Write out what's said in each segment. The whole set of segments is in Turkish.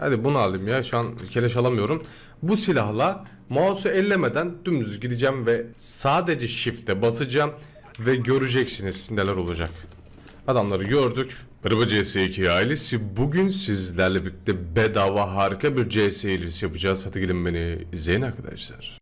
Hadi bunu alayım ya. Şu an keleş alamıyorum. Bu silahla mouse'u ellemeden dümdüz gideceğim ve sadece shift'e basacağım ve göreceksiniz neler olacak. Adamları gördük. Merhaba CS2 ailesi. Bugün sizlerle birlikte bedava harika bir CS ilisi yapacağız. Hadi gelin beni izleyin arkadaşlar.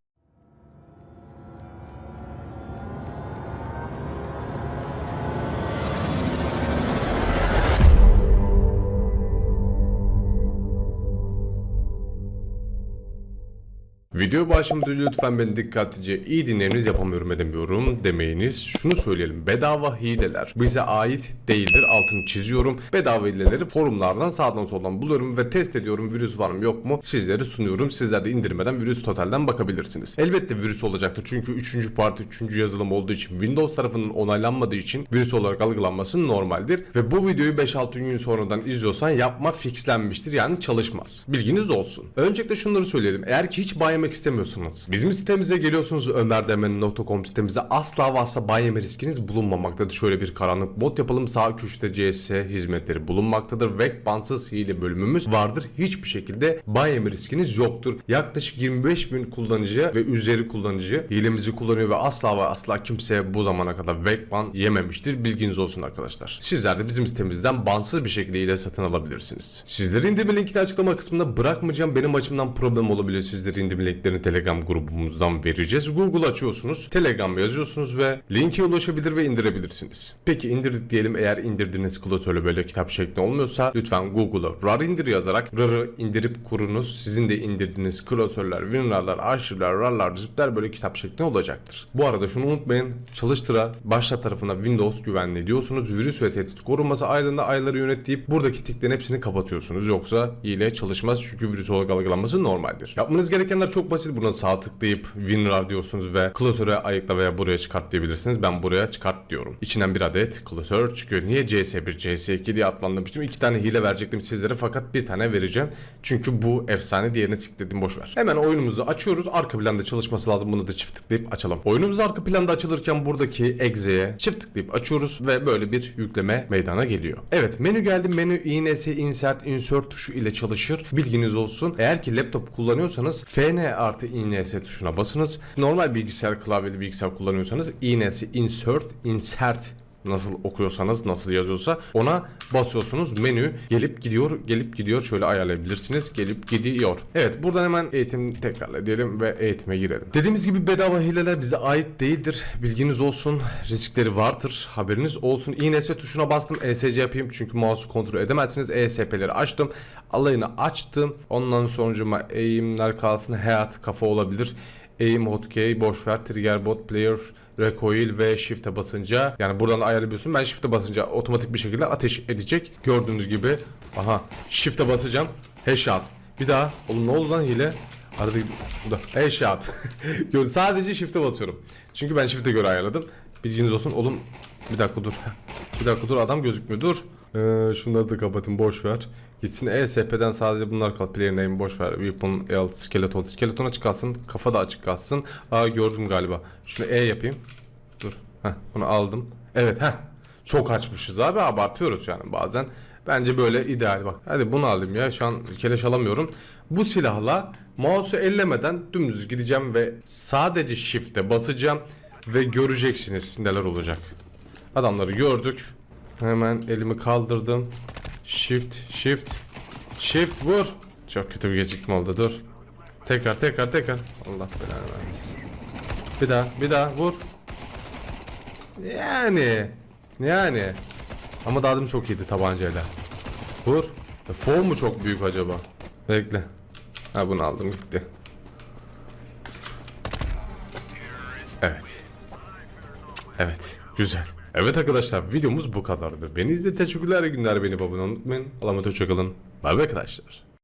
Video başlamadan lütfen beni dikkatlice iyi dinleyiniz yapamıyorum edemiyorum demeyiniz. Şunu söyleyelim bedava hileler bize ait değildir altını çiziyorum. Bedava hileleri forumlardan sağdan soldan buluyorum ve test ediyorum virüs var mı yok mu sizlere sunuyorum. Sizler de indirmeden virüs totalden bakabilirsiniz. Elbette virüs olacaktır çünkü 3. parti 3. yazılım olduğu için Windows tarafının onaylanmadığı için virüs olarak algılanması normaldir. Ve bu videoyu 5-6 gün sonradan izliyorsan yapma fixlenmiştir yani çalışmaz. Bilginiz olsun. Öncelikle şunları söyleyelim. Eğer ki hiç ban yemek istemiyorsanız bizim sitemize geliyorsunuz ömerdemen.com sitemize asla ve asla ban yeme riskiniz bulunmamaktadır. Şöyle bir karanlık bot yapalım sağ köşede CS hizmetleri bulunmaktadır. Ve bansız hile bölümümüz vardır. Hiçbir şekilde ban yeme riskiniz yoktur. Yaklaşık 25 bin kullanıcı ve üzeri kullanıcı hilemizi kullanıyor ve asla ve asla kimse bu zamana kadar Vekban yememiştir. Bilginiz olsun arkadaşlar. Sizler de bizim sitemizden bansız bir şekilde hile satın alabilirsiniz. Sizleri indirme linkini açıklama kısmında bırakmayacağım. Benim açımdan problem olabilir. Sizleri indirme linklerini Telegram grubumuzdan vereceğiz. Google açıyorsunuz. Telegram yazıyorsunuz ve linke ulaşabilir ve indirebilirsiniz. Peki indirdik diyelim eğer indirdiğiniz klasörle böyle kitap şeklinde olmuyorsa lütfen Google'a RAR indir yazarak RAR'ı indirip kurunuz. Sizin de indirdiğiniz klasörler, WinRAR'lar, arşivler, RAR'lar, zipler böyle kitap şeklinde olacaktır. Bu arada şunu unutmayın. Çalıştıra başla tarafına Windows güvenli diyorsunuz. Virüs ve tehdit korunması ayrında ayları yönet deyip buradaki tiklerin hepsini kapatıyorsunuz. Yoksa hile çalışmaz çünkü virüs olarak algılanması normaldir. Yapmanız gerekenler çok basit. Buna sağ tıklayıp WinRAR diyorsunuz ve klasöre ayıkla veya buraya çıkart diyebilirsiniz. Ben buraya çıkart diyorum. İçinden bir adet klasör çıkıyor. Niye CS1, CS2 diye adlandırmıştım. İki tane hile verecektim sizlere fakat bir tane vereceğim. Çünkü bu efsane diğerini tıkladım boşver. Hemen oyunumuzu açıyoruz. Arka planda çalışması lazım. Bunu da çift tıklayıp açalım. Oyunumuz arka planda açılırken buradaki egzeye çift tıklayıp açıyoruz ve böyle bir yükleme meydana geliyor. Evet menü geldi. Menü INS insert insert tuşu ile çalışır. Bilginiz olsun. Eğer ki laptop kullanıyorsanız FN artı INS tuşuna basınız. Normal bilgisayar klavyeli bilgisayar kullanıyorsanız INS insert insert nasıl okuyorsanız nasıl yazıyorsa ona basıyorsunuz menü gelip gidiyor gelip gidiyor şöyle ayarlayabilirsiniz gelip gidiyor. Evet buradan hemen eğitim tekrarla diyelim ve eğitime girelim. Dediğimiz gibi bedava hileler bize ait değildir. Bilginiz olsun riskleri vardır haberiniz olsun. INS tuşuna bastım ESC yapayım çünkü mouse kontrol edemezsiniz. ESP'leri açtım alayını açtım ondan sonucuma eğimler kalsın hayat kafa olabilir. Aim hotkey boş ver trigger bot player recoil ve shift'e basınca yani buradan ayarlayabiliyorsun. Ben shift'e basınca otomatik bir şekilde ateş edecek. Gördüğünüz gibi aha shift'e basacağım. Headshot. Bir daha. Oğlum ne oldu lan hile? Arada headshot. Sadece shift'e basıyorum. Çünkü ben shift'e göre ayarladım. Bilginiz olsun. Oğlum bir dakika dur. Bir dakika dur adam gözükmüyor. Dur. Ee, şunları da kapatın boş ver. Gitsin ESP'den sadece bunlar kal. Player name boş ver. Weapon, L, skeleton. Skeleton açık kalsın. Kafa da açık kalsın. Aa gördüm galiba. Şunu E yapayım. Dur. Heh, bunu aldım. Evet heh. Çok açmışız abi abartıyoruz yani bazen. Bence böyle ideal bak. Hadi bunu alayım ya şu an keleş alamıyorum. Bu silahla mouse'u ellemeden dümdüz gideceğim ve sadece shift'e basacağım ve göreceksiniz neler olacak. Adamları gördük. Hemen elimi kaldırdım. Shift, shift, shift vur. Çok kötü bir gecikme oldu dur. Tekrar tekrar tekrar. Allah belanı vermesin. Bir daha bir daha vur. Yani. Yani. Ama demin çok iyiydi tabancayla. Vur. E, Fon mu çok büyük acaba? Bekle. Ha bunu aldım gitti. Evet. Evet. Güzel. Evet arkadaşlar videomuz bu kadardı. Beni izlediğiniz teşekkürler. Günler beni babana unutmayın. Allah'a emanet hoşçakalın. Bay bay arkadaşlar.